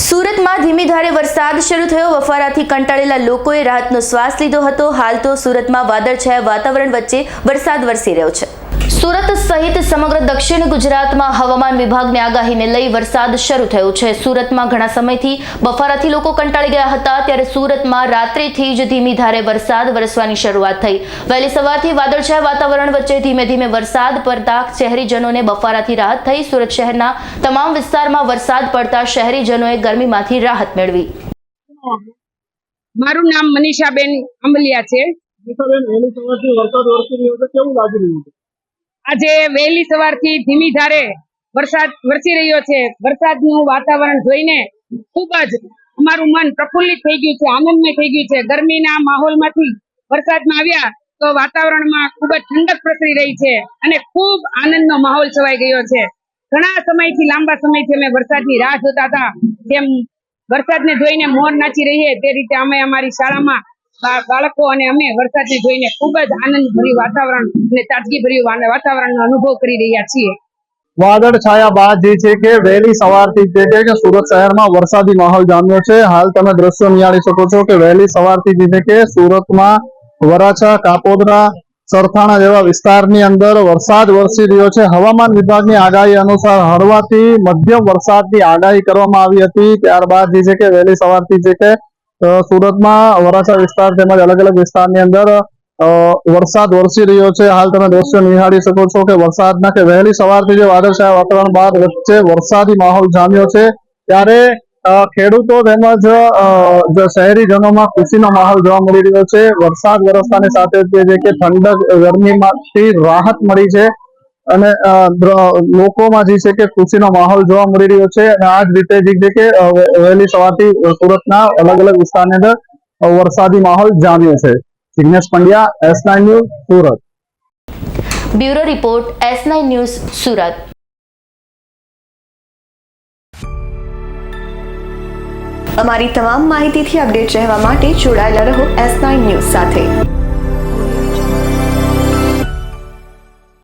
સુરતમાં ધીમી ધારે વરસાદ શરૂ થયો. વફારાથી કંટાળેલા લોકોએ રાહતનો શ્વાસ લીધો હતો. હાલ તો સુરતમાં વાદળછાયા વાતાવરણ વચ્ચે વરસાદ વરસી રહ્યો છે. સુરત સહિત સમગ્ર દક્ષિણ ગુજરાતમાં હવામાન વિભાગની આગાહીને લઈ વરસાદ શરૂ થયો છે. સુરતમાં ઘણા સમયથી બફારાથી લોકો કંટાળી ગયા હતા ત્યારે સુરતમાં રાત્રેથી જ ધીમી ધારે વરસાદ વરસવાની શરૂઆત થઈ. વહેલી સવારથી વાદળછાયા વાતાવરણ વચ્ચે ધીમે ધીમે વરસાદ પડતા શહેરીજનોને બફારાથી રાહત થઈ. સુરત શહેરના તમામ વિસ્તારમાં વરસાદ પડતા શહેરીજનોએ ગરમીમાંથી રાહત મેળવી. મારું નામ મનીષાબેન અંબલિયા છે. નીતાબેન વહેલી સવારથી વરસાદ વરસી રહ્યો છે. કેવું લાગી રહ્યું છે? આજે વહેલી સવારથી ધીમી ધારે વરસાદ વરસી રહ્યો છે. વરસાદનું વાતાવરણ જોઈને ખૂબ જ અમારું મન પ્રફુલ્લિત થઈ ગયું છે, આનંદમય થઈ ગયું છે. ગરમીના માહોલમાંથી વરસાદમાં આવ્યા તો વાતાવરણમાં ખૂબ જ ઠંડક પ્રસરી રહી છે અને ખૂબ આનંદનો માહોલ છવાઈ ગયો છે. ઘણા સમયથી, લાંબા સમયથી અમે વરસાદની રાહ જોતા હતા. જેમ વરસાદને જોઈને મોર નાચી રહીએ, તે રીતે અમે અમારી શાળામાં બાળકો અને અમે વરસાદને જોઈને ખૂબ જ આનંદભર્યું વાતાવરણ અને તાજગીભર્યું વાતાવરણનો અનુભવ કરી રહ્યા છીએ. વાદળ છાયા બાદ જે છે કે વહેલી સવારથી જે છે કે સુરત શહેરમાં વરસાદી માહોલ જામ્યો છે. હાલ તમે દ્રશ્યો નિહાળી શકો છો કે વહેલી સવારથી જે છે કે સુરતમાં વરાછા કાપોદરા સરથાણા જેવા વિસ્તારની અંદર વરસાદ વરસી રહ્યો છે. હવામાન વિભાગની આગાહી અનુસાર હળવાથી મધ્યમ વરસાદની આગાહી કરવામાં આવી હતી. ત્યારબાદ જે છે કે વહેલી સવારથી જે અ, સુરતમાં વરાછા વિસ્તાર તેમજ અલગ અલગ વિસ્તારની અંદર વરસાદ વરસી રહ્યો છે. હાલ તમે દ્રશ્યો નિહાળી શકો છો કે વરસાદના કે વહેલી સવારથી જે વાદળછાયા વાતાવરણ બાદ વચ્ચે વરસાદી માહોલ જામ્યો છે. ત્યારે ખેડૂતો તેમજ શહેરીજનોમાં ખુશીનો માહોલ જોવા મળી રહ્યો છે. વરસાદ વરસતાની સાથે જે કે ઠંડક ગરમીમાંથી રાહત મળી છે. અને લોકોમાં જે છે કે ખુશીનો માહોલ જોવા મળી રહ્યો છે અને આ જ રીતે જે છે કે વહેલી સવારથી સુરતના અલગ અલગ વિસ્તારની અંદર વરસાદી માહોલ જામ્યો છે. Jignesh Pandya S nine news Surat. Bureau report S nine news Surat. અમારી તમામ માહિતીથી અપડેટ રહેવા માટે જોડાયેલા રહો એસ નાઇન ન્યૂઝ સાથે.